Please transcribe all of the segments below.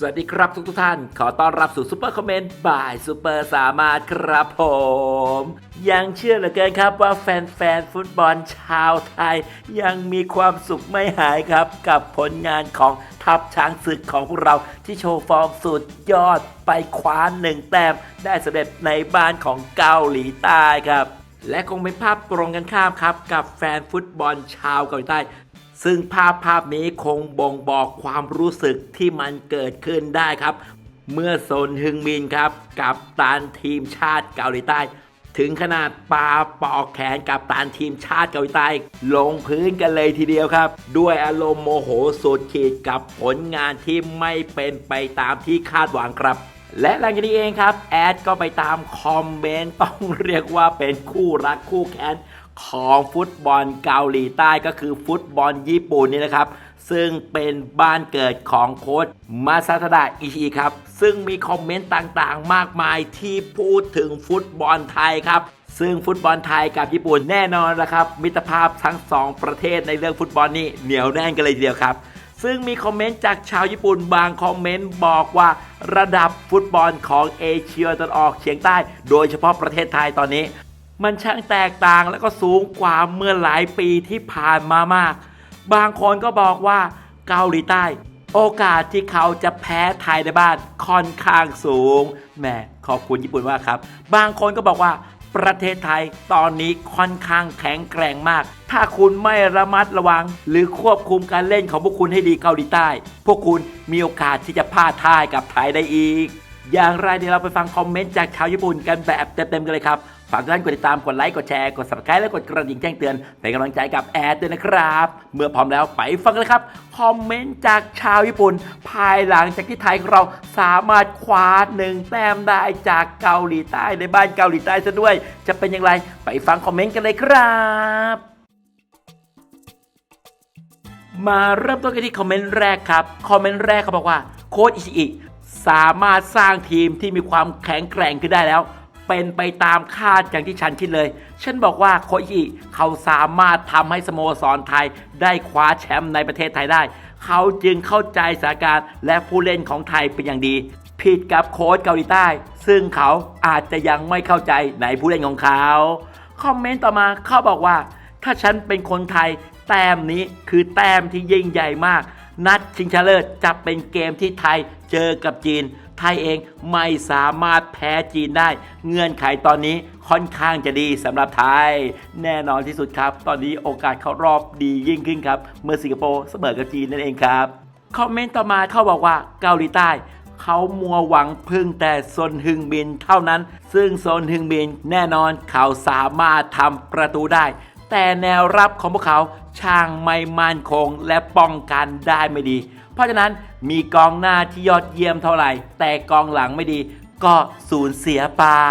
สวัสดีครับทุกทุกท่าน ขอต้อนรับสู่ซูเปอร์คอมเมนต์บ่ายซูเปอร์สามารถครับผม ยังเชื่อเหลือเกินครับว่าแฟนๆ ฟุตบอลชาวไทย ยังมีความสุขไม่หายครับ กับผลงานของทัพช้างศึกของพวกเราที่โชว์ฟอร์มสุดยอดไปคว้าหนึ่งแต้ม ได้สำเร็จในบ้านของเกาหลีใต้ครับและคงเป็นภาพตรงกันข้ามครับ กับแฟนฟุตบอลชาวเกาหลีใต้ ซึ่งภาพภาพนี้คงบ่งบอกความรู้สึกที่มันเกิดขึ้นได้ครับ เมื่อโซนฮึงมินครับ กับตันทีมชาติเกาหลีใต้ ถึงขนาดปาปอกแขนกับตันทีมชาติเกาหลีใต้ ลงพื้นกันเลยทีเดียวครับ ด้วยอารมณ์โมโหสุดขีดกับผลงานที่ไม่เป็นไปตามที่คาดหวังครับและหลังจากนี้เองครับ แอดก็ไปตามคอมเมนต์ ต้องเรียกว่าเป็นคู่รักคู่แค้น ของฟุตบอลเกาหลีใต้ก็คือฟุตบอลญี่ปุ่นนี่นะครับ ซึ่งเป็นบ้านเกิดของโค้ชมาซาทดะอิชิครับ ซึ่งมีคอมเมนต์ต่างๆ มากมายที่พูดถึงฟุตบอลไทยครับ ซึ่งฟุตบอลไทยกับญี่ปุ่นแน่นอนละครับ มิตรภาพทั้งสองประเทศในเรื่องฟุตบอลนี่เหนียวแน่นกันเลยทีเดียวครับซึ่งมีคอมเมนต์จากชาวญี่ปุ่นบางคอมเมนต์บอกว่าระดับฟุตบอลของเอเชียตะวันออกเฉียงใต้ โดยเฉพาะประเทศไทยตอนนี้ มันช่างแตกต่างและก็สูงกว่าเมื่อหลายปีที่ผ่านมามาก บางคนก็บอกว่าเกาหลีใต้ โอกาสที่เขาจะแพ้ไทยในบ้านค่อนข้างสูง แหมขอบคุณญี่ปุ่นมากครับ บางคนก็บอกว่าประเทศไทยตอนนี้ค่อนข้างแข็งแกร่งมาก ถ้าคุณไม่ระมัดระวัง หรือควบคุมการเล่นของพวกคุณให้ดีเกาหลีใต้ พวกคุณมีโอกาสที่จะพลาดท่ายกับไทยได้อีก อย่างไรเดี๋ยวเราไปฟังคอมเมนต์จากชาวญี่ปุ่นกันแบบเต็มๆกันเลยครับ ฝากทุกท่านกดติดตามกดไลค์กดแชร์กด subscribe และกดกระดิ่งแจ้งเตือนเป็นกำลังใจกับแอดด้วยนะครับ เมื่อพร้อมแล้วไปฟังกันเลยครับ คอมเมนต์จากชาวญี่ปุ่น ภายหลังจากที่ไทยของเราสามารถคว้าหนึ่งแต้มได้จากเกาหลีใต้ในบ้านเกาหลีใต้ซะด้วย จะเป็นอย่างไรไปฟังคอมเมนต์กันเลยครับมาเริ่มต้นกันที่คอมเมนต์แรกครับ คอมเมนต์แรกเขาบอกว่าโค้ชอิชิอิสามารถสร้างทีมที่มีความแข็งแกร่งขึ้นได้แล้ว เป็นไปตามคาดอย่างที่ฉันคิดเลย ฉันบอกว่าโค้ชอิชิเขาสามารถทำให้สโมสรไทยได้คว้าแชมป์ในประเทศไทยได้ เขาจึงเข้าใจสถานการณ์และผู้เล่นของไทยเป็นอย่างดี ผิดกับโค้ชเกาหลีใต้ ซึ่งเขาอาจจะยังไม่เข้าใจในผู้เล่นของเขา คอมเมนต์ต่อมาเขาบอกว่า ถ้าฉันเป็นคนไทย แต้มนี้คือแต้มที่ยิ่งใหญ่มาก นัดชิงชนะเลิศจะเป็นเกมที่ไทยเจอกับจีน ไทยเองไม่สามารถแพ้จีนได้ เงื่อนไขตอนนี้ค่อนข้างจะดีสำหรับไทย แน่นอนที่สุดครับ ตอนนี้โอกาสเข้ารอบดียิ่งขึ้นครับ เมื่อสิงคโปร์เสมอกับจีนนั่นเองครับ คอมเมนต์ต่อมาเขาบอกว่าเกาหลีใต้เขามัวหวังพึ่งแต่โซนฮึงบินเท่านั้น ซึ่งโซนฮึงบินแน่นอนเขาสามารถทำประตูได้ แต่แนวรับของพวกเขาช่างไม่มั่นคงและป้องกันได้ไม่ดี เพราะฉะนั้นมีกองหน้าที่ยอดเยี่ยมเท่าไหร่ แต่กองหลังไม่ดี ก็สูญเสียเปล่า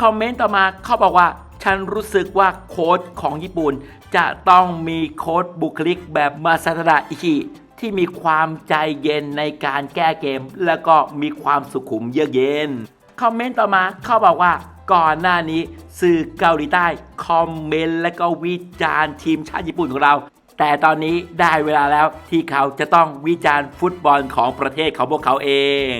คอมเมนต์ต่อมาเขาบอกว่าฉันรู้สึกว่าโค้ชของญี่ปุ่น จะต้องมีโค้ชบุคลิกแบบมาซาตะอิชิที่มีความใจเย็นในการแก้เกม แล้วก็มีความสุขุมเยือกเย็น คอมเมนต์ต่อมาเขาบอกว่าก่อนหน้านี้สื่อเกาหลีใต้ คอมเมนต์และก็วิจารณ์ทีมชาติญี่ปุ่นของเรา แต่ตอนนี้ได้เวลาแล้วที่เขาจะต้องวิจารณ์ฟุตบอลของประเทศของพวกเขาเอง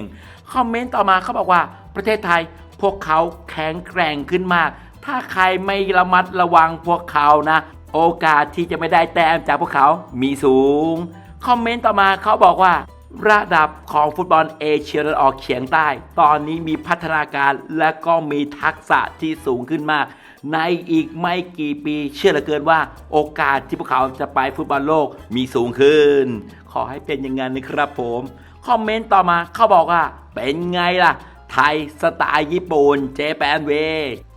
คอมเมนต์ต่อมาเขาบอกว่าประเทศไทยพวกเขาแข็งแกร่งขึ้นมาก ถ้าใครไม่ระมัดระวังพวกเขานะ โอกาสที่จะไม่ได้แต้มจากพวกเขามีสูง คอมเมนต์ต่อมาเขาบอกว่า ระดับของฟุตบอลเอเชียตะวันออกเฉียงใต้ ตอนนี้มีพัฒนาการและก็มีทักษะที่สูงขึ้นมาก ในอีกไม่กี่ปี เชื่อเหลือเกินว่า โอกาสที่พวกเขาจะไปฟุตบอลโลกมีสูงขึ้น ขอให้เป็นอย่างนั้นนะครับผม คอมเมนต์ต่อมาเขาบอกว่า เป็นไงล่ะ ไทยสไตล์ญี่ปุ่นเจแปนเว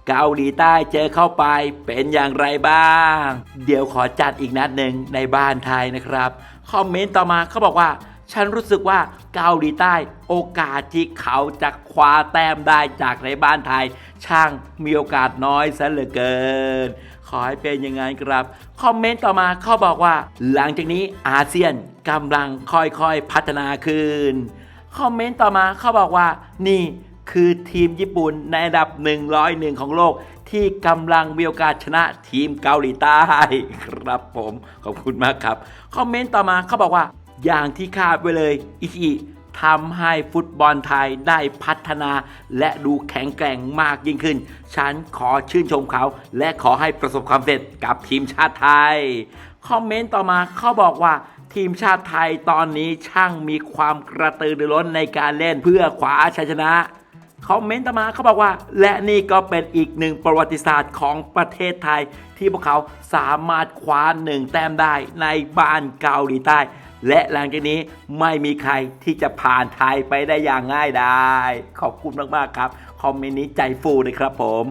เกาหลีใต้เจอเข้าไปเป็นอย่างไรบ้าง เดี๋ยวขอจัดอีกนัดหนึ่งในบ้านไทยนะครับ คอมเมนต์ต่อมาเขาบอกว่า ฉันรู้สึกว่าเกาหลีใต้ โอกาสที่เขาจะคว้าแต้มได้จากในบ้านไทย ช่างมีโอกาสน้อยซะเหลือเกิน ขอให้เป็นอย่างนั้นครับ คอมเมนต์ต่อมาเขาบอกว่า หลังจากนี้อาเซียนกำลังค่อยๆพัฒนาขึ้น คอมเมนต์ต่อมาเขาบอกว่า นี่คือทีมญี่ปุ่นในอันดับ 101 ของโลก ที่กำลังมีโอกาสชนะทีมเกาหลีใต้ ครับผม ขอบคุณมากครับ คอมเมนต์ต่อมาเขาบอกว่า อย่างที่คาดไว้เลยอิชิทำให้ฟุตบอลไทยได้พัฒนา และดูแข็งแกร่งมากยิ่งขึ้น ฉันขอชื่นชมเขา และขอให้ประสบความสำเร็จกับทีมชาติไทย คอมเมนต์ต่อมาเขาบอกว่าทีมชาติไทยตอนนี้ช่างมีความกระตือรือร้นในการเล่นเพื่อขวาชัยชนะคอมเมนต์ต่อมาเขาบอกว่า และนี่ก็เป็นอีกหนึ่งประวัติศาสตร์ของประเทศไทย ที่พวกเขาสามารถคว้าหนึ่งแต้มได้ในบ้านเกาหลีใต้ และหลังจากนี้ไม่มีใครที่จะผ่านไทยไปได้อย่างง่ายดายขอบคุณมากๆครับ คอมเมนต์นี้ใจฟูเลยครับผม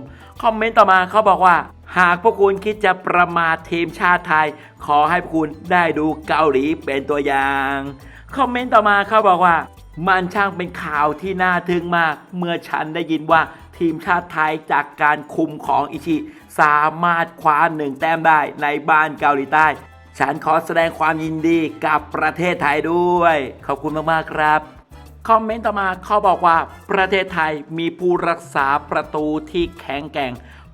คอมเมนต์ต่อมาเขาบอกว่า หากพวกคุณคิดจะประมาททีมชาติไทย ขอให้พวกคุณได้ดูเกาหลีเป็นตัวอย่าง คอมเมนต์ต่อมาเขาบอกว่า มันช่างเป็นข่าวที่น่าทึ่งมาก เมื่อฉันได้ยินว่าทีมชาติไทยจากการคุมของอิชิ สามารถคว้าหนึ่งแต้มได้ในบ้านเกาหลีใต้ ฉันขอแสดงความยินดีกับประเทศไทยด้วย ขอบคุณมาก ๆ ครับ คอมเมนต์ต่อมาเขาบอกว่าประเทศไทยมีผู้รักษาประตูที่แข็งแกร่ง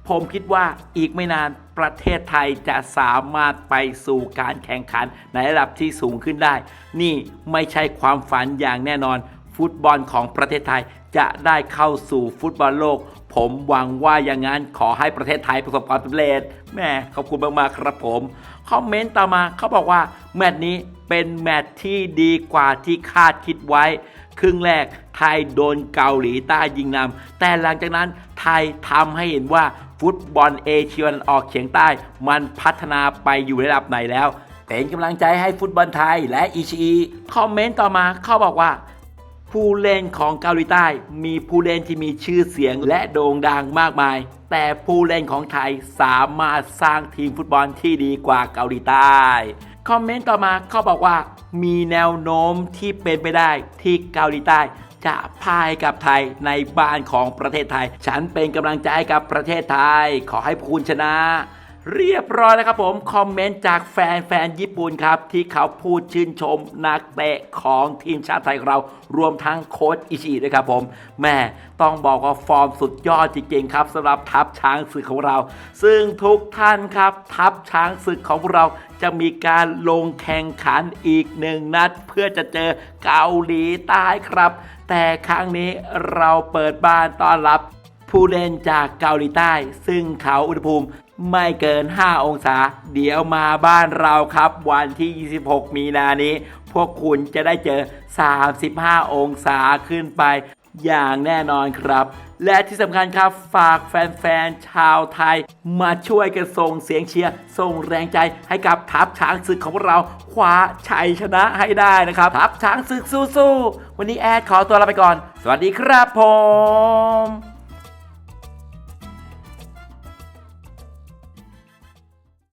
ผมคิดว่าอีกไม่นานประเทศไทยจะสามารถไปสู่การแข่งขันในระดับที่สูงขึ้นได้ นี่ไม่ใช่ความฝันอย่างแน่นอน ฟุตบอลของประเทศไทยจะได้เข้าสู่ฟุตบอลโลก ผมหวังว่าอย่างนั้นขอให้ประเทศไทยประสบความสำเร็จแม่ขอบคุณมากๆครับผมคอมเมนต์ต่อมาเขาบอกว่าแมตช์นี้เป็นแมตช์ที่ดีกว่าที่คาดคิดไว้ ครึ่งแรกไทยโดนเกาหลีใต้ยิงนำแต่หลังจากนั้นไทยทำให้เห็นว่าฟุตบอลเอเชียนออกเฉียงใต้ มันพัฒนาไปอยู่ระดับไหนแล้วเป็นกำลังใจให้ฟุตบอลไทยและอิชิคอมเมนต์ต่อมาเขาบอกว่า ผู้เล่นของเกาหลีใต้ มีผู้เล่นที่มีชื่อเสียงและโด่งดังมากมาย แต่ผู้เล่นของไทยสามารถสร้างทีมฟุตบอลที่ดีกว่าเกาหลีใต้ คอมเมนต์ต่อมาเขาบอกว่า มีแนวโน้มที่เป็นไปได้ที่เกาหลีใต้ จะพ่ายกับไทยในบ้านของประเทศไทย ฉันเป็นกำลังใจกับประเทศไทย ขอให้คุณชนะ เรียบร้อยแล้วครับผม คอมเมนต์จากแฟนแฟนญี่ปุ่นครับ ที่เขาพูดชื่นชมนักเตะของทีมชาติไทยของเรา รวมทั้งโค้ชอิชิด้วยครับผม แม่ต้องบอกว่าฟอร์มสุดยอดจริงๆครับสำหรับทัพช้างศึกของเรา ซึ่งทุกท่านครับ ทัพช้างศึกของเราจะมีการลงแข่งขันอีกหนึ่งนัด เพื่อจะเจอเกาหลีใต้ครับ แต่ครั้งนี้เราเปิดบ้านต้อนรับผู้เล่นจากเกาหลีใต้ ซึ่งเขาอุณหภูมิ ไม่เกิน 5 องศา เดี๋ยวมาบ้านเราครับ วันที่ 26 มีนานี้ พวกคุณจะได้เจอ 35 องศาขึ้นไป อย่างแน่นอนครับ และที่สำคัญครับฝากแฟนๆ ชาวไทย มาช่วยกันส่งเสียงเชียร์ ส่งแรงใจให้กับทัพช้างศึกของเราคว้าชัยชนะให้ได้นะครับ ทัพช้างศึกสู้ๆ วันนี้แอดขอตัวลาไปก่อน สวัสดีครับผม